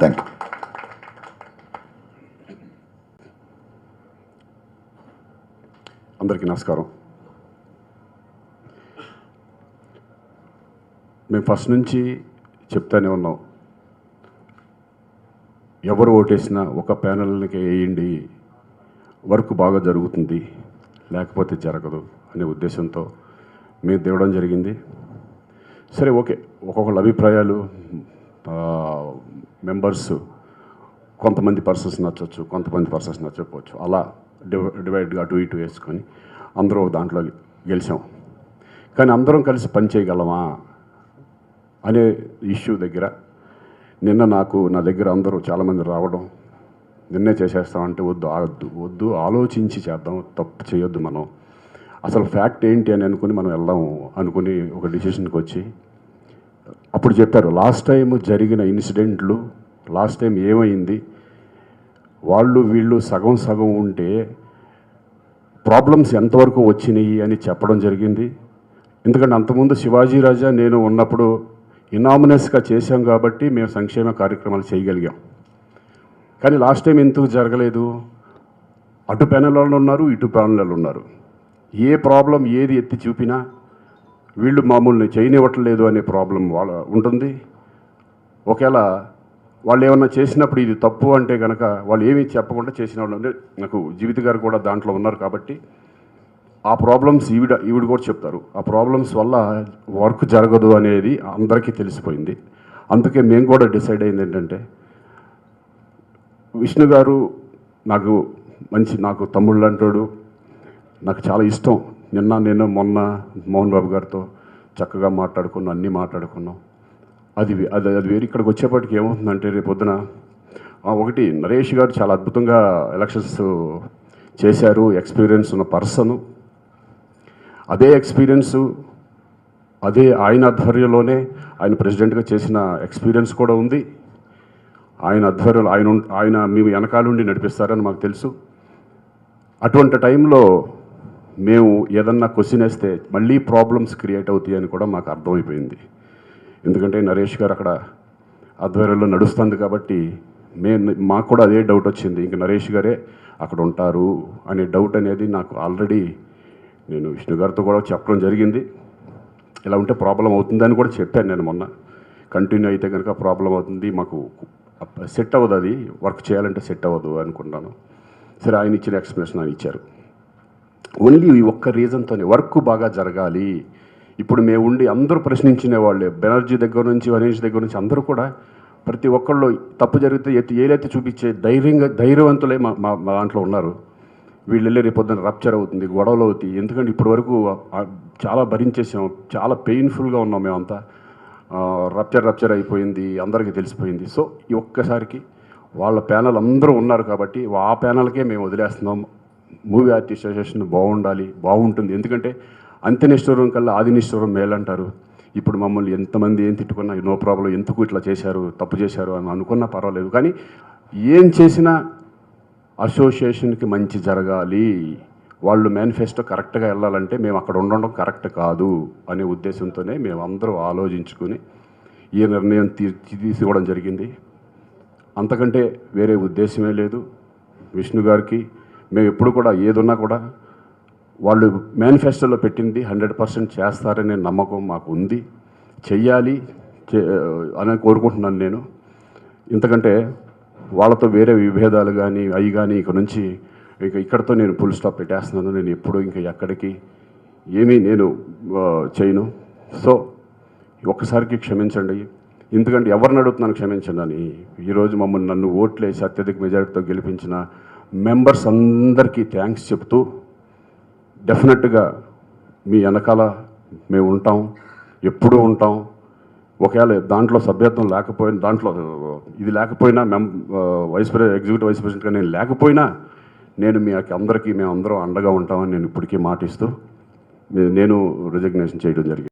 Thank you అందరికీ నమస్కారం. మేము ఫస్ట్ నుంచి చెప్తానే ఉన్నాం. ఎవరు ఓటేసినా ఒక ప్యానల్కి వేయండి. వర్క్ బాగా జరుగుతుంది. లేకపోతే జరగదు అనే ఉద్దేశంతో మేము తేవడం జరిగింది. సరే ఓకే. ఒక్కొక్కళ్ళ అభిప్రాయాలు మెంబర్స్ కొంతమంది పర్సన్స్ నచ్చవచ్చు కొంతమంది పర్సన్స్ నచ్చకపోవచ్చు. అలా డివ డివైడ్గా అటు ఇటు వేసుకొని అందరూ దాంట్లో గెలిచాం. కానీ అందరం కలిసి పని చేయగలమా అనే ఇష్యూ దగ్గర నిన్న నాకు నా దగ్గర అందరూ చాలామంది రావడం నిన్నే చేసేస్తామంటే వద్దు ఆగద్దు వద్దు ఆలోచించి చేద్దాం తప్పు చేయొద్దు మనం. అసలు ఫ్యాక్ట్ ఏంటి అని అనుకుని మనం వెళ్దాం అనుకుని ఒక డిసిషన్కి వచ్చి అప్పుడు చెప్పారు లాస్ట్ టైం జరిగిన ఇన్సిడెంట్లు లాస్ట్ టైం ఏమైంది? వాళ్ళు వీళ్ళు సగం సగం ఉంటే ప్రాబ్లమ్స్ ఎంతవరకు వచ్చినాయి అని చెప్పడం జరిగింది. ఎందుకంటే అంతకుముందు శివాజీ రాజా నేను ఉన్నప్పుడు ఇనామినస్గా చేశాం కాబట్టి మేము సంక్షేమ కార్యక్రమాలు చేయగలిగాం. కానీ లాస్ట్ టైం ఎందుకు జరగలేదు? అటు ప్యానెల్ వాళ్ళు ఉన్నారు ఇటు ప్యానెల్ వాళ్ళు ఉన్నారు. ఏ ప్రాబ్లం ఏది ఎత్తి చూపినా వీళ్ళు మామూలుని చేయనివ్వట్లేదు అనే ప్రాబ్లం వాళ్ళ ఉంటుంది. ఒకవేళ వాళ్ళు ఏమన్నా చేసినప్పుడు ఇది తప్పు అంటే కనుక వాళ్ళు ఏమీ చెప్పకుండా చేసిన వాళ్ళు అంటే నాకు జీవిత గారు కూడా దాంట్లో ఉన్నారు కాబట్టి ఆ ప్రాబ్లమ్స్ ఈవిడ ఈవిడ కూడా చెప్తారు. ఆ ప్రాబ్లమ్స్ వల్ల వర్క్ జరగదు అనేది అందరికీ తెలిసిపోయింది. అందుకే మేము కూడా డిసైడ్ అయింది ఏంటంటే విష్ణు గారు నాకు మంచి నాకు తమ్ముళ్ళు అంటాడు నాకు చాలా ఇష్టం. నిన్న నేను మొన్న మోహన్ బాబు గారితో చక్కగా మాట్లాడుకున్నాం అన్నీ మాట్లాడుకున్నాం. అది అది అది వేరు. ఇక్కడికి వచ్చేప్పటికి ఏమవుతుందంటే రేపు పొద్దున ఒకటి నరేష్ గారు చాలా అద్భుతంగా ఎలక్షన్స్ చేశారు ఎక్స్పీరియన్స్ ఉన్న పర్సను. అదే ఎక్స్పీరియన్సు అదే ఆయన ఆధ్వర్యంలోనే ఆయన ప్రెసిడెంట్గా చేసిన ఎక్స్పీరియన్స్ కూడా ఉంది. ఆయన ఆధ్వర్యంలో ఆయన ఆయన మేము వెనకాలండి నడిపిస్తారని మాకు తెలుసు. అటువంటి టైంలో మేము ఏదన్నా క్వశ్చన్ వేస్తే మళ్ళీ ప్రాబ్లమ్స్ క్రియేట్ అవుతాయి అని కూడా మాకు అర్థమైపోయింది. ఎందుకంటే నరేష్ గారు అక్కడ ఆధ్వర్యంలో నడుస్తుంది కాబట్టి మేము మాకు కూడా అదే డౌట్ వచ్చింది. ఇంక నరేష్ గారే అక్కడ ఉంటారు అనే డౌట్ అనేది నాకు ఆల్రెడీ నేను విష్ణు గారితో కూడా చెప్పడం జరిగింది. ఇలా ఉంటే ప్రాబ్లం అవుతుందని కూడా చెప్పాను నేను మొన్న. కంటిన్యూ అయితే కనుక ప్రాబ్లం అవుతుంది. మాకు సెట్ అవ్వదు అది. వర్క్ చేయాలంటే సెట్ అవ్వదు అనుకున్నాను. సరే ఆయన ఇచ్చిన ఎక్స్ప్లెనేషన్ ఆయన ఇచ్చారు. ఓన్లీ ఈ ఒక్క రీజన్తోనే వర్క్ బాగా జరగాలి. ఇప్పుడు మేము ఉండి అందరూ ప్రశ్నించిన వాళ్ళే. బెనర్జీ దగ్గర నుంచి వనీష్ దగ్గర నుంచి అందరూ కూడా ప్రతి ఒక్కళ్ళు తప్పు జరిగితే ఎత్తి ఏలైతే చూపించే ధైర్యంగా ధైర్యవంతులే మా మా దాంట్లో ఉన్నారు. వీళ్ళు వెళ్ళి రేపొద్దున రప్చర్ అవుతుంది గొడవలు అవుతాయి. ఎందుకంటే ఇప్పటి వరకు చాలా భరించేసాం. చాలా పెయిన్ఫుల్గా ఉన్నాం మేమంతా. రప్చర్ రప్చర్ అయిపోయింది. అందరికీ తెలిసిపోయింది. సో ఈ ఒక్కసారికి వాళ్ళ ప్యానల్ అందరూ ఉన్నారు కాబట్టి ఆ ప్యానల్కే మేము వదిలేస్తున్నాం. మూవీ ఆర్టిస్ట్ అసోసియేషన్ బాగుండాలి బాగుంటుంది. ఎందుకంటే అంత్యనిష్ఠూరం కల్లా ఆదినిష్ఠూరం మేలంటారు. ఇప్పుడు మమ్మల్ని ఎంతమంది ఏం తిట్టుకున్నా నో ప్రాబ్లం ఎందుకు ఇట్లా చేశారు తప్పు చేశారు అని అనుకున్నా పర్వాలేదు. కానీ ఏం చేసినా అసోసియేషన్కి మంచి జరగాలి. వాళ్ళు మేనిఫెస్టో కరెక్ట్గా వెళ్ళాలంటే మేము అక్కడ ఉండడం కరెక్ట్ కాదు అనే ఉద్దేశంతోనే మేము అందరూ ఆలోచించుకుని ఈ నిర్ణయం తీర్చి తీసుకోవడం జరిగింది. అంతకంటే వేరే ఉద్దేశమే లేదు. విష్ణు గారికి మేము ఎప్పుడు కూడా ఏదున్నా కూడా వాళ్ళు మేనిఫెస్టోలో పెట్టింది హండ్రెడ్ పర్సెంట్ చేస్తారనే నమ్మకం మాకు ఉంది చెయ్యాలి చే- అని కోరుకుంటున్నాను నేను. ఇంతకంటే వాళ్ళతో వేరే విభేదాలు కానీ అవి కానీ ఇక నుంచి ఇక ఇక్కడతో నేను ఫుల్ స్టాప్ పెట్టేస్తున్నాను. నేను ఎప్పుడు ఇంకా ఎక్కడికి ఏమీ నేను చేయను. సో ఒక్కసారికి క్షమించండి. ఎందుకంటే ఎవరిని అడుగుతున్నాను క్షమించండి అని ఈరోజు మమ్మల్ని నన్ను ఓట్లేసి అత్యధిక మెజారిటీతో గెలిపించిన మెంబర్స్ అందరికీ థ్యాంక్స్ చెప్తూ డెఫినెట్గా మీ వెనకాల మేము ఉంటాం ఎప్పుడూ ఉంటాం. ఒకవేళ దాంట్లో సభ్యత్వం లేకపోయినా దాంట్లో ఇది లేకపోయినా మెం వైస్ ప్రె ఎగ్జిక్యూటివ్ వైస్ ప్రెసిడెంట్గా నేను లేకపోయినా నేను మీ అందరికీ మేము అందరం అండగా ఉంటామని నేను ఇప్పటికీ మాటిస్తూ నేను రిజగ్నేషన్ చేయడం జరిగింది.